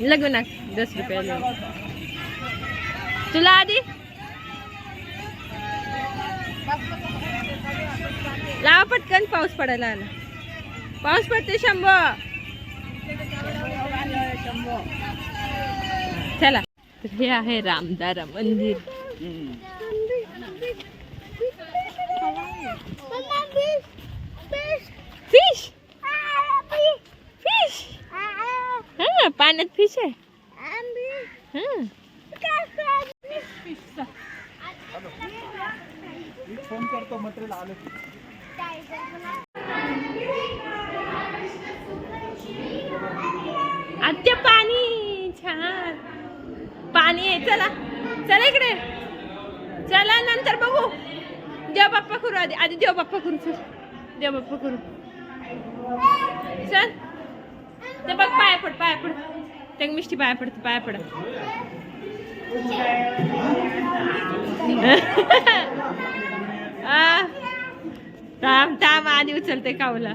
लगू ना दस रुपये तुला आधी? लावा पटकन पाऊस पडायला आला. पाऊस पडते शंभो. चला. तर हे आहे रामदारा मंदिर. फिश हा पाण्यात फिश आहे? हा. फोन करतो मटेरियल आलं आत्या पाणी. छान. पाणी आहे. चला. चला इकडे. चला नंतर बघू. देव बाप्पा करू. आधी आधी देव बाप्पा करू चल. देव बाप्पा करू. चल. पड पाया पड. ते मिष्टी पाया पडते पाया पड. थांब थांब आधी उचलते कावला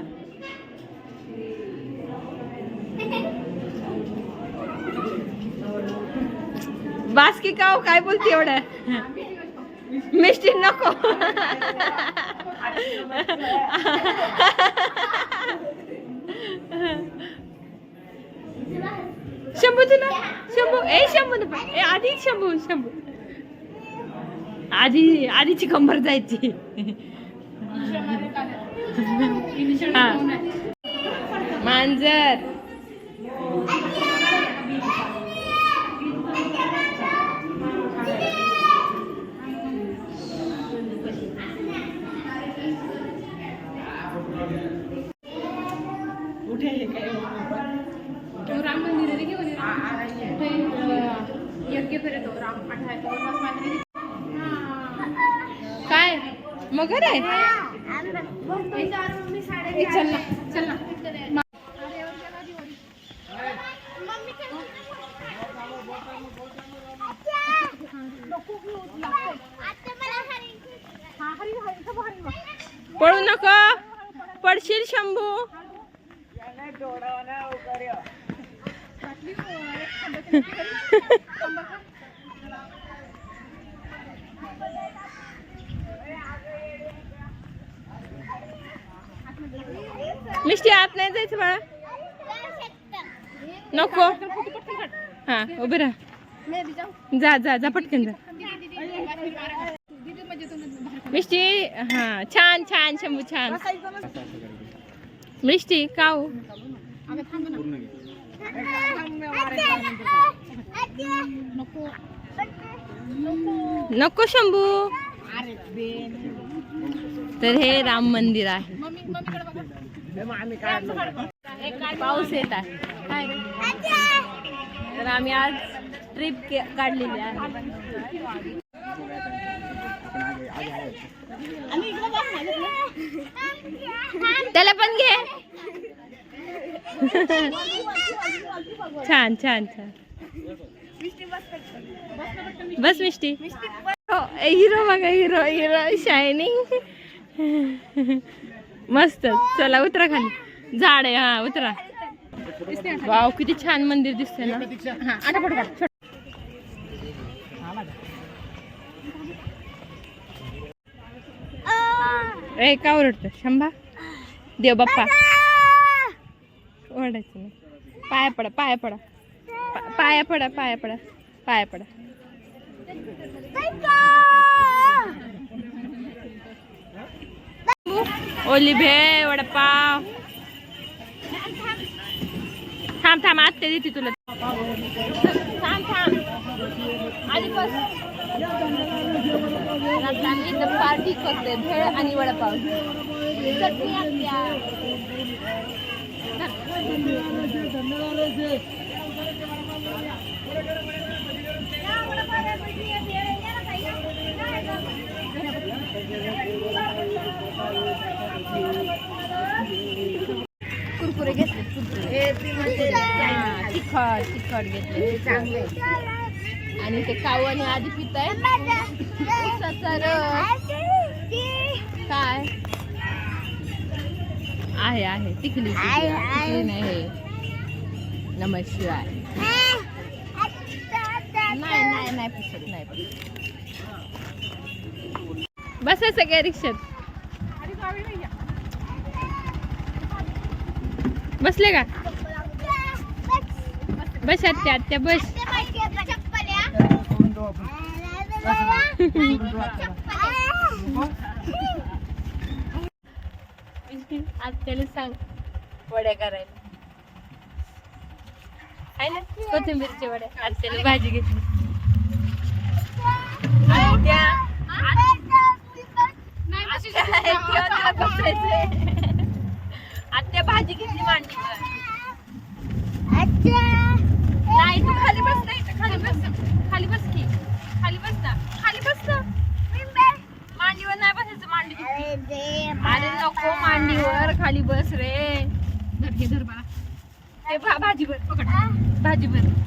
बास्की काव काय बोलते एवढं मिष्टी नको शंभू तुला शंभू ए शंभू नको ए आधी शंभू शंभू आधी आधीची कंबर जायची. हा. मांजर. राम मंदिर योग्य फिरतो राम काय? मगर आहे? चल ना चल ना. पळू नको. पडशील शंभू. मिष्टी आत नाही जायचं बाळा. नको. हा उभे राहा. जा जा जा पटकन जा. मिष्टी हा छान छान शंभू छान. मिष्टी काऊ? नको शंभू. तर हे राम मंदिर आहे. पाऊस येत आहे. तर आम्ही आज ट्रिप काढलेली आहे. त्याला पण घे. छान छान छान. बस मिष्टी. हो हिरो बघा हिरो हिरो शायनिंग मस्त. चला उतरा खाली. झाड आहे हा उतरा. वाव किती छान मंदिर दिसतंय ना. हा. ए का ओरडतो शंभा? देव बाप्पा. ओरडायचं पाया पडा पाया पडा. पाया पडा पाया पडा पाया पडा. ओली भे वडापाव. थांब थांब आत्ते देते तुला. थांब थांब. आधी बस पार्टी करते भेळ आणि वडापाव. चटणी कुरकुरे घेतले कुरकुरे तिखट तिखट घेतले चांगले आणि ते कावणी आधी पिताय काय? आहे आहे. टिकली टिकली. टिकली नाही नमस्कार. नाही नाही नाही पुसत नाही पुसत. बसा सगळ्या रिक्षात. बसले का? बस आत्या आत्या बस. आत्याला सांग. वड्या करायला. आहे ना? कोथिंबीरच्या वड्या. आत्याला भाजी घेतली आत्या भाजी घेतली मांडीवर नाही तू खाली बस नाही तर खाली बस खाली बस की खाली बस ना खाली बस ना मांडीवर नाही बसायचं मांडी घेतली. अरे नको मांडीवर खाली बस रे. धर घे धर बाळा. ते भा भाजीवर पकड. भाजी घेऊन